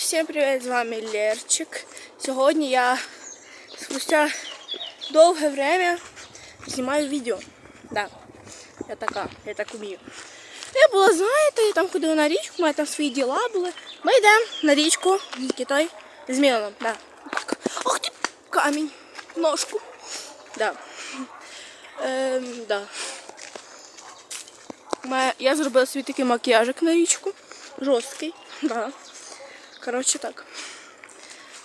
всім привіт! З вами Лерчик. Сьогодні я спустя довге время знімаю відео. Да, я така, я так вмію. Я була, знаєте, я там ходила на річку, у мене там свої діла були. Ми йдемо на річку Китай з Міланом. Да. Ох ти камінь, ножку. Да. Ем, да. Я зробила собі такий макіяжик на річку. Жорсткий. Да. Коротше так.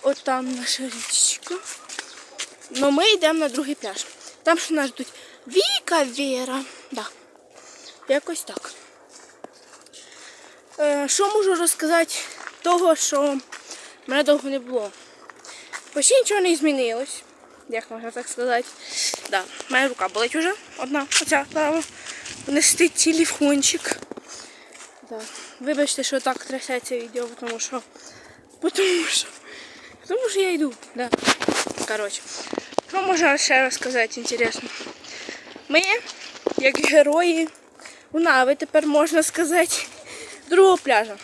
От там наша річка. Ну ми йдемо на другий пляж. Там що нас ждуть Віка, Віра. Да. Якось так. Е, що можу розказати того, що мене довго не було? Почти нічого не змінилось. Як можна так сказати? Да. Моя рука болить уже. Одна. Оця права. Нести телефончик. Да. Вибачте, що так трясеться відео, тому що. Тому що. Тому що я йду. Да. Коротше. Що можна ще розказати інтересно? Ми, як герої, у Нави тепер можна сказати, другого пляжа.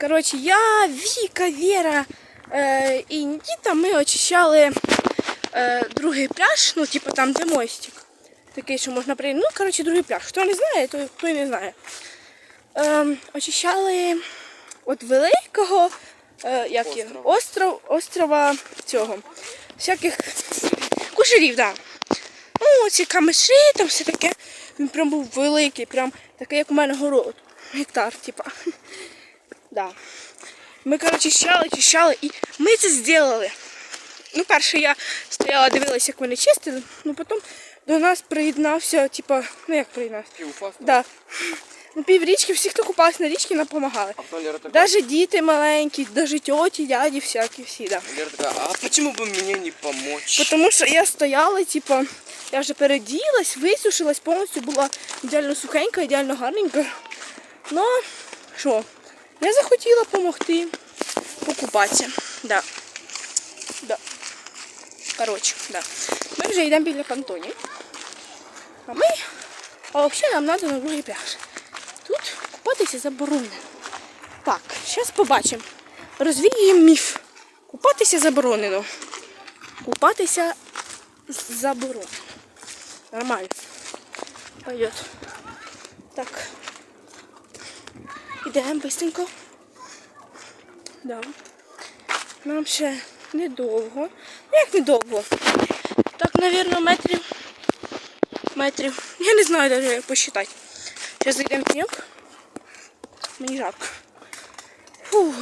Коротше, я, Віка, Віра е, і Нікіта, ми очищали е, другий пляж, ну, типу там, де мостик. Такий, що можна прийти. Ну, коротше, другий пляж. Хто не знає, той, той не знає. Ем, очищали от великого е, як є, остров, острова цього. Всяких кушерів, так. Да. Ну, ці камиші, там все таке. Він прям був великий, прям такий, як у мене город. Гектар, типа. Да. Ми, коротше, чищали, чищали, і ми це зробили. Ну, перше я стояла, дивилася, як вони чистили, ну потім до нас приєднався, типа, ну як приєднався? Да. Ну, пів річки, всі, хто купався на річці, нам допомагали. А Лера Даже діти маленькі, даже тьоті, дяді, всякі всі, да. Лера такая, а почему бы мне не помочь? Тому що я стояла, типа, я вже переділась, висушилась, повністю була ідеально сухенька, ідеально гарненька. Ну, що, я захотіла допомогти покупатися. Да. Да. Коротше, да. Ми вже йдемо біля понтонів. А ми, а взагалі нам треба на другий пляж. Купатися заборонено. Так, зараз побачимо. Розвіюємо міф. Купатися заборонено. Купатися заборонено. Нормально. Пойдет. Так. Ідемо быстренько. Да. Нам ще недовго. Ну як недовго? Так, мабуть, метрів. Метрів. Я не знаю навіть як посчитати. Зараз зайдемо в пеньок. Мені жарко. Фух.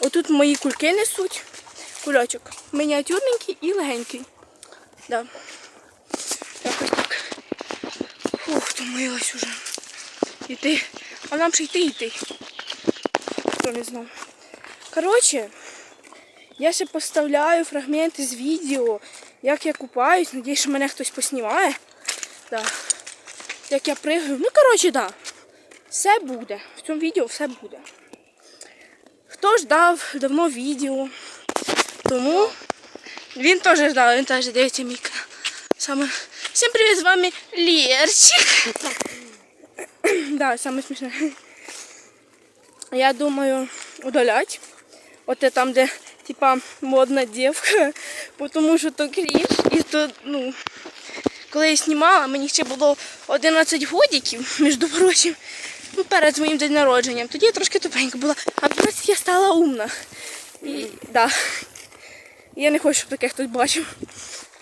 Отут мої кульки несуть. Кульочок. Мініатюрненький і легенький. Да. Якось так. Фух, втомилась уже. Іти. А нам ще йти йти. Хто не знав. Коротше, я ще поставляю фрагменти з відео, як я купаюсь. Надіюсь, що мене хтось поснімає. Да. Як я пригаю. Ну, коротше, да. Все буде. В цьому відео все буде. Хто ждав давно відео, тому він теж ждав, він теж дивиться мій канал. Саме... Всім привіт, з вами Лєрчик. да, саме смішне. Я думаю удалять. Оте там, де типа модна дівка, тому що то крінж. І то, ну, коли я знімала, мені ще було 11 годиків, між прочим, перед моїм день народженням. Тоді я трошки тупенька була, а 20 я стала умна. І, да. Я не хочу, щоб таке хтось бачив.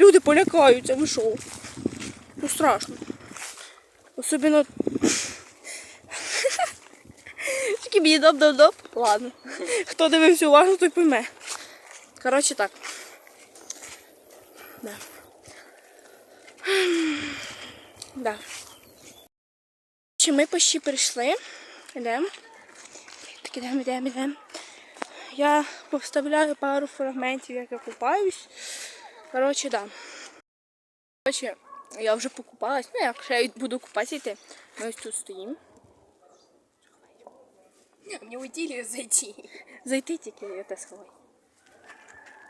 Люди полякаються, ви що? Ну страшно. Особливо. Тільки мені доп-доп-доп. Ладно. Хто дивився уважно, той пойме. Коротше так. Да. Да. Чи ми почти прийшли? Йдемо. Так, ідемо, ідемо, ідемо. Я поставляю пару фрагментів, як я купаюсь. Коротше, да. Коротше, я вже покупалась. Ну, як ще буду купатися йти. Ми ось тут стоїмо. Мне уйти зайти? Зайти тільки я те сховай.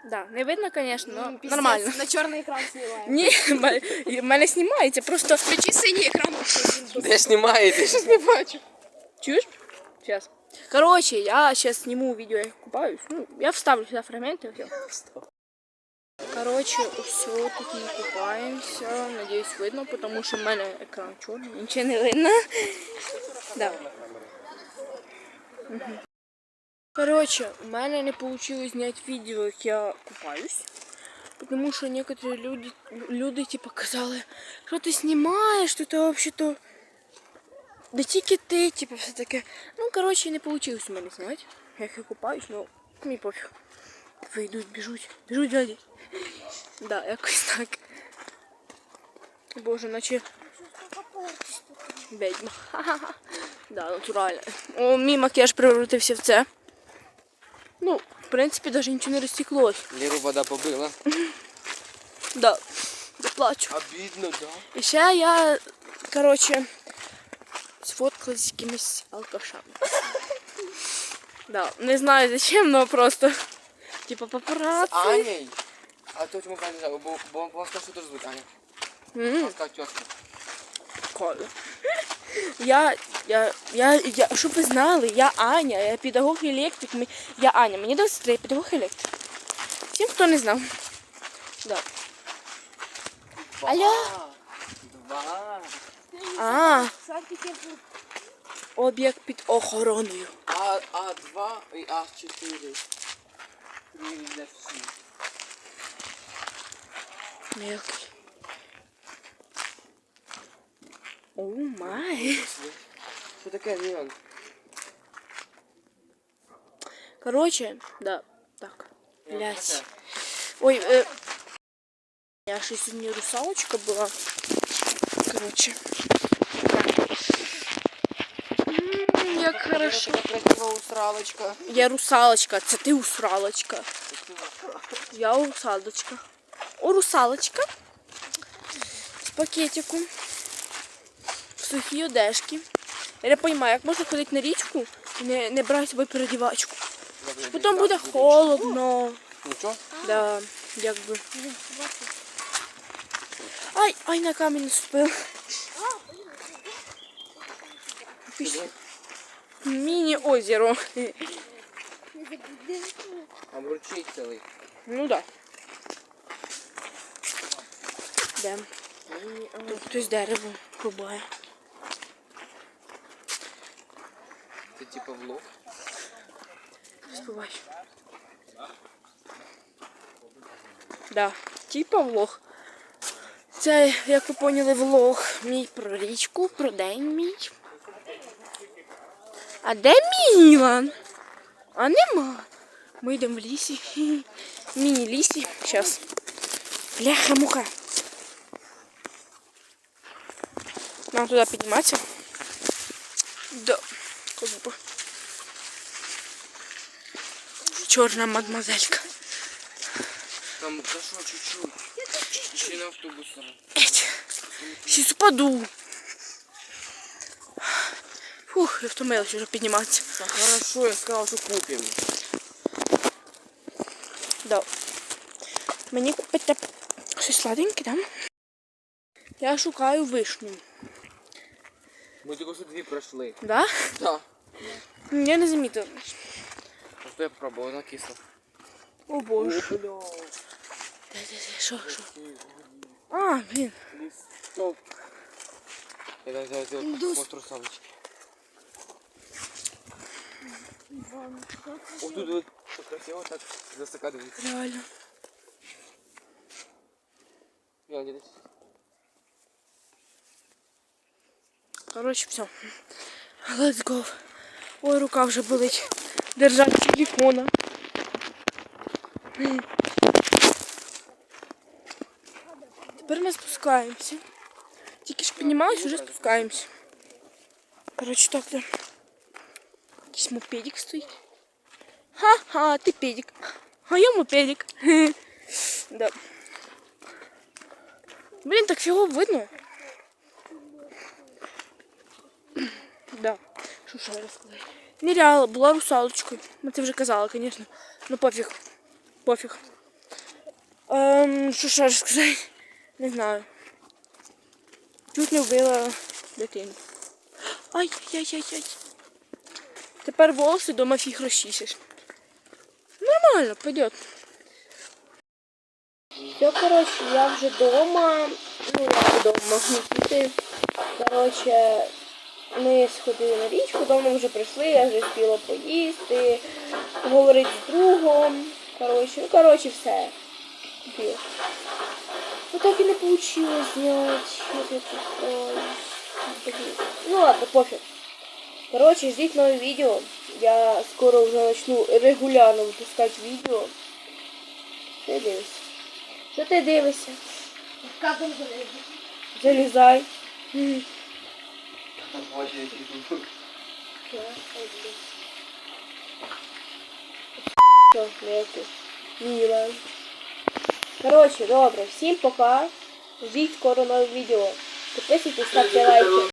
Да, не видно, звісно, але Пиздец, нормально. На черный экран снимаем. Ні, в мене- в мене знімається, просто Включи синий экран. Де знімаєте? не бачу. Чуєш? Зараз. Короче, я сейчас сниму видео, я купаюсь. Ну, я вставлю сюда фрагменты. всё. Короче, все, тут мы купаемся. Надеюсь, видно, потому что в мене екран чорний, нічого не видно. Да. Мгм. Короче, у мене не вийшло зняти відео, як я купаюсь. Потому что некоторые люди, люди типа казали, що ти знімаєш, що ти вообще-то да тільки ти, типу, все таке. Ну, коротше, не вийшло у мене зняти. Як я купаюсь, ну, мені пофіг. Вийдуть, біжуть, біжуть далі. Да, якось так. Боже, наче ведьма. Ха-ха-ха. Да, натурально. О, мій макіяж превратився в це. Ну, в принципі, навіть нічого не розтеклось. Леру вода побила. Да, я плачу. Обидно, да? І ще я, коротше, сфоткалась з якимись алкашами. Да, не знаю зачем, но просто. Типа папараці. Аней. А то чому правильно знаю, бо, бо, бо сказав, що теж звуть Аня. М, Вона сказала тітка. Коля. Я, я, я, я, щоб ви знали, я Аня, я педагог електрик. Я Аня, мені 23, я педагог електрик. Всім, хто не знав. Да. Алло? Два. А, об'єкт під охороною. А, А2 і А4. Три для всіх. Мелкий. О май. Що таке, Мілан? Короче, да, так. Блять. Ой, э, я же сегодня русалочка была. Короче. Як хорошо. Усралочка. Я русалочка, це ти усралочка. Я русалочка. О, русалочка. З пакетиком. В сухій одежці. Я не розумію, як можна ходити на річку і не, не брати з собою передівачку. Потім буде холодно. Нічого? Да, якби. Ай, ай, на камінь наступив. Міні-озеро. Там ручей цілий. Ну да. Тут хтось дерево рубає. Це типа влог. Співай. Да, типа влог. Це, як ви поняли, влог мій про річку, про день мій. А де Мілан? А нема. Ми йдемо в лісі. Міні-лісі. Щас. Бляха-муха. Нам туди підніматися. Да. Чорна мадмазелька. Там хорошо чуть-чуть. Ще на автобус. Сейчас упаду. Фух, я втомилась вже підніматися. Та хорошо, я сказав, що купимо. Да. Мені купити щось сладеньке, да? Я шукаю вишню. Ми тільки що дві пройшли. Да? Так. Я не замітила. Просто я пробував, вона кисла. О боже. Де-де-де, Що, що? А, блін. Стоп. Я так зараз зробив остру салочки. О, тут вот так красиво так засака дивиться. Реально. Я десь. Коротше, все. Let's go. Ой, рука вже болить. Держать телефона. Тепер ми спускаємося. Тільки ж піднімалися, вже спускаємося. Коротше, так, да. Якийсь мопедик стоїть. Ха-ха, ти педик. А я мопедик. Да. Блін, так фігово видно. Да. Що ще розказати? Ніряла, була русалочкою. Ну, це вже казала, звісно. Ну пофіг. Пофіг. Ем, що ще розказати? Не знаю. Чуть не вбила дитину. Ай, яй яй яй Тепер волоси дома фіг розчісиш. Нормально, пойдет. Все, коротше, я вже вдома. Ну, я вдома Нікіти. Ми сходили на річку, давно вже прийшли, я вже спіла поїсти, поговорити з другом. Коротше, ну коротше, все. Купила. Ну так і не вийшло зняти. Що я тут, Ну ладно, пофіг. Коротше, ждіть нове відео. Я скоро вже почну регулярно випускати відео. Ти дивишся? Що ти дивишся? Как он залезет? Залізай. М. Що, не ти? Міла. Коротше, добре, всім пока. Ждіть скоро нове відео. Підписуйтесь, ставте лайки.